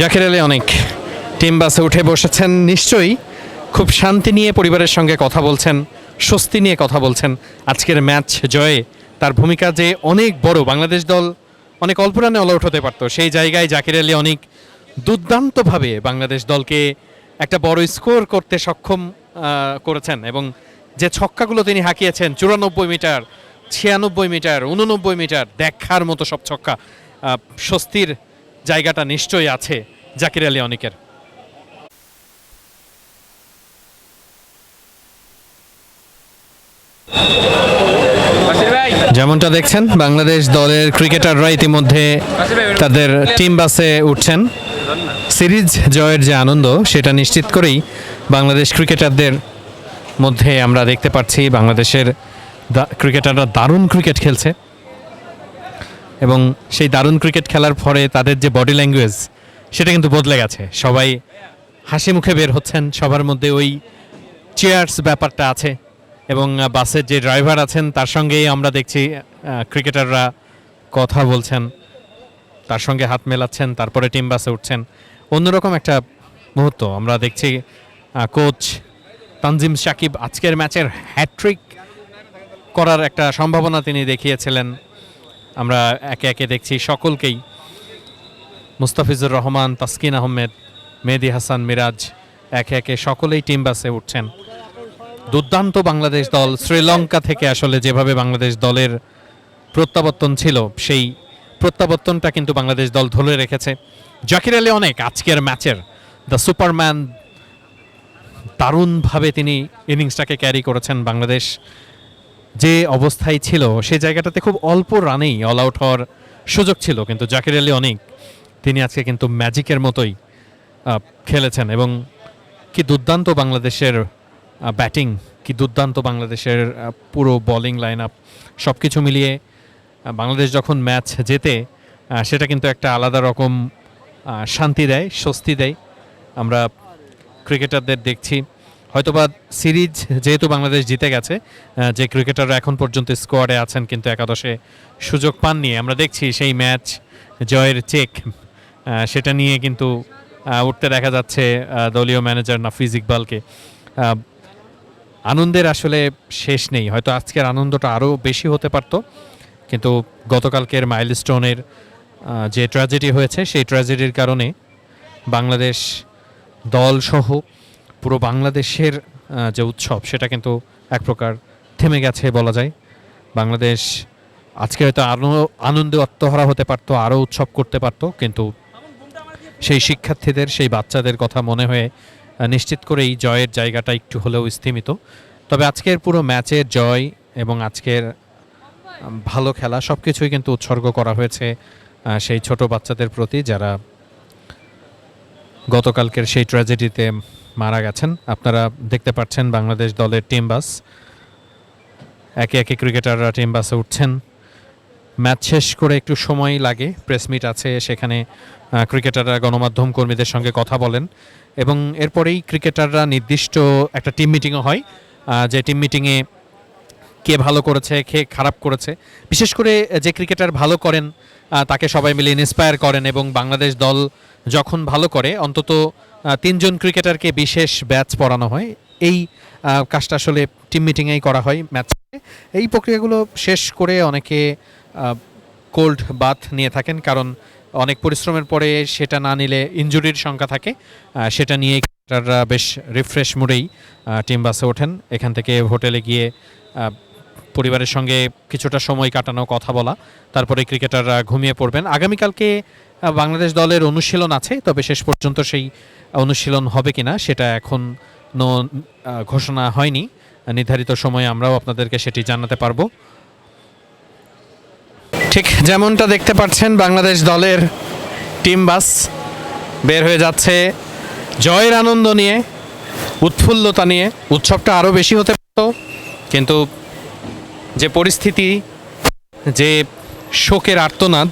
জাকির আলী অনেক টিম বাসে উঠে বসেছেন, নিশ্চয়ই খুব শান্তি নিয়ে পরিবারের সঙ্গে কথা বলছেন, স্বস্তি নিয়ে কথা বলছেন। আজকের ম্যাচ জয়ে তার ভূমিকা যে অনেক বড়, বাংলাদেশ দল অনেক অল্প রানে অল আউট হতে পারতো। সেই জায়গায় জাকির আলী অনেক দুর্দান্তভাবে বাংলাদেশ দলকে একটা বড় স্কোর করতে সক্ষম করেছেন এবং যে ছক্কাগুলো তিনি হাঁকিয়েছেন, চুরানব্বই মিটার, ছিয়ানব্বই মিটার উননব্বই মিটার, দেখার মতো সব ছক্কা স্বস্তির জায়গাটা নিশ্চয়ই আছে জাকির আলী অনেকের। যেমনটা দেখছেন, বাংলাদেশ দলের ক্রিকেটাররা ইতিমধ্যে তাদের টিম বাসে উঠছেন। সিরিজ জয়ের যে আনন্দ, সেটা নিশ্চিত করেই বাংলাদেশ ক্রিকেটারদের মধ্যে আমরা দেখতে পাচ্ছি বাংলাদেশের ক্রিকেটাররা দারুণ ক্রিকেট খেলছে। এবং সেই দারুণ ক্রিকেট খেলার পরে তাদের যে বডি ল্যাঙ্গুয়েজ সেটা কিন্তু বদলে গেছে। সবাই হাসি মুখে বের হচ্ছেন, সবার মধ্যে ওই চেয়ার্স ব্যাপারটা আছে এবং বাসের যে ড্রাইভার আছেন, তার সঙ্গেই আমরা দেখছি ক্রিকেটাররা কথা বলছেন, তার সঙ্গে হাত মেলাচ্ছেন, তারপরে টিম বাসে উঠছেন। অন্যরকম একটা মুহূর্ত আমরা দেখছি কোচ তানজিম সাকিব আজকের ম্যাচের হ্যাট্রিক করার একটা সম্ভাবনা তিনি দেখিয়েছিলেন। আমরা একে একে দেখছি সকলকেই। মুস্তাফিজুর রহমান, তাসকিন আহমেদ, মেহেদি হাসান, মিরাজ, একে একে সকলেই টিম বাসে উঠছেন। দুর্দান্ত বাংলাদেশ দল শ্রীলঙ্কা থেকে আসলে যেভাবে বাংলাদেশ দলের প্রত্যাবর্তন ছিল, সেই প্রত্যাবর্তনটা কিন্তু বাংলাদেশ দল ধরে রেখেছে। জাকির আলী অনেক আজকের ম্যাচের দ্য সুপারম্যান দারুণভাবে তিনি ইনিংসটাকে ক্যারি করেছেন বাংলাদেশ। যে অবস্থায় ছিল সেই জায়গাটাতে খুব অল্প রানেই অল আউট হওয়ার সুযোগ ছিল, কিন্তু জাকির আলী অনেক। তিনি আজকে কিন্তু ম্যাজিকের মতোই খেলেছেন এবং কি দুর্দান্ত বাংলাদেশের ব্যাটিং, কি দুর্দান্ত বাংলাদেশের পুরো বোলিং লাইন আপ সব কিছু মিলিয়ে বাংলাদেশ যখন ম্যাচ জেতে সেটা কিন্তু একটা আলাদা রকম শান্তি দেয়, স্বস্তি দেয়। আমরা ক্রিকেটারদের দেখছি। হয়তোবা সিরিজ যেহেতু বাংলাদেশ জিতে গেছে যে ক্রিকেটাররা এখন পর্যন্ত স্কোয়াডে আছেন কিন্তু একাদশে সুযোগ পাননি। আমরা দেখছি সেই ম্যাচ জয়ের চেক সেটা নিয়ে কিন্তু উঠতে দেখা যাচ্ছে দলীয় ম্যানেজার নাফিজ ইকবালকে। আনন্দের আসলে শেষ নেই। হয়তো আজকের আনন্দটা আরও বেশি হতে পারতো, কিন্তু গতকালকের মাইলস্টোনের যে ট্র্যাজেডি হয়েছে, সেই ট্র্যাজেডির কারণে বাংলাদেশ দলসহ পুরো বাংলাদেশের যে উৎসব, সেটা কিন্তু এক প্রকার থেমে গেছে বলা যায়। বাংলাদেশ আজকে হয়তো আরও আনন্দে আত্মহারা হতে পারতো, আরও উৎসব করতে পারতো, কিন্তু সেই শিক্ষার্থীদের, সেই বাচ্চাদের কথা মনে হয়ে নিশ্চিত করেই জয়ের জায়গাটা একটু হলেও স্থিমিত তবে আজকের পুরো ম্যাচের জয় এবং আজকের ভালো খেলা সব কিছুই কিন্তু উৎসর্গ করা হয়েছে সেই ছোট বাচ্চাদের প্রতি যারা গতকালকের সেই ট্র্যাজেডিতে মারা গেছেন। আপনারা দেখতে পাচ্ছেন বাংলাদেশ দলের টিম বাস একে একে ক্রিকেটাররা টিম বাসে উঠছেন। ম্যাচ শেষ করে একটু সময় লাগে প্রেস মিট আছে, সেখানে ক্রিকেটাররা, গণমাধ্যম কর্মীদের সঙ্গে কথা বলেন। এবং এরপরেই ক্রিকেটাররা নির্দিষ্ট একটা টিম মিটিংও হয়। যে টিম মিটিংয়ে কে ভালো করেছে, কে খারাপ করেছে। বিশেষ করে যে ক্রিকেটার ভালো করেন তাকে সবাই মিলে ইন্সপায়ার করেন এবং বাংলাদেশ দল যখন ভালো করে, অন্তত তিনজন ক্রিকেটারকে বিশেষ ব্যাচ পড়ানো হয়। এই কাজটা আসলে টিম মিটিংয়েই করা হয় ম্যাচে এই প্রক্রিয়াগুলো শেষ করে অনেকে কোল্ড বাথ নিয়ে থাকেন কারণ অনেক পরিশ্রমের পরে সেটা না নিলে ইনজুরির সংখ্যা থাকে। সেটা নিয়ে ক্রিকেটাররা বেশ রিফ্রেশ মুডেই টিম বাসে ওঠেন। এখান থেকে হোটেলে গিয়ে পরিবারের সঙ্গে কিছুটা সময় কাটানো, কথা বলা। তারপরে ক্রিকেটাররা ঘুমিয়ে পড়বেন। আগামীকালকে বাংলাদেশ দলের অনুশীলন আছে, তবে শেষ পর্যন্ত সেই অনুশীলন হবে কিনা সেটা এখন ঘোষণা হয়নি। নির্ধারিত সময়ে আমরাও আপনাদেরকে সেটি জানাতে পারব। ঠিক যেমনটা দেখতে পাচ্ছেন, বাংলাদেশ দলের টিম বাস বের হয়ে যাচ্ছে জয়ের আনন্দ নিয়ে, উৎফুল্লতা নিয়ে। উৎসবটা আরও বেশি হতে পারত, কিন্তু যে পরিস্থিতি, যে শোকের আর্তনাদ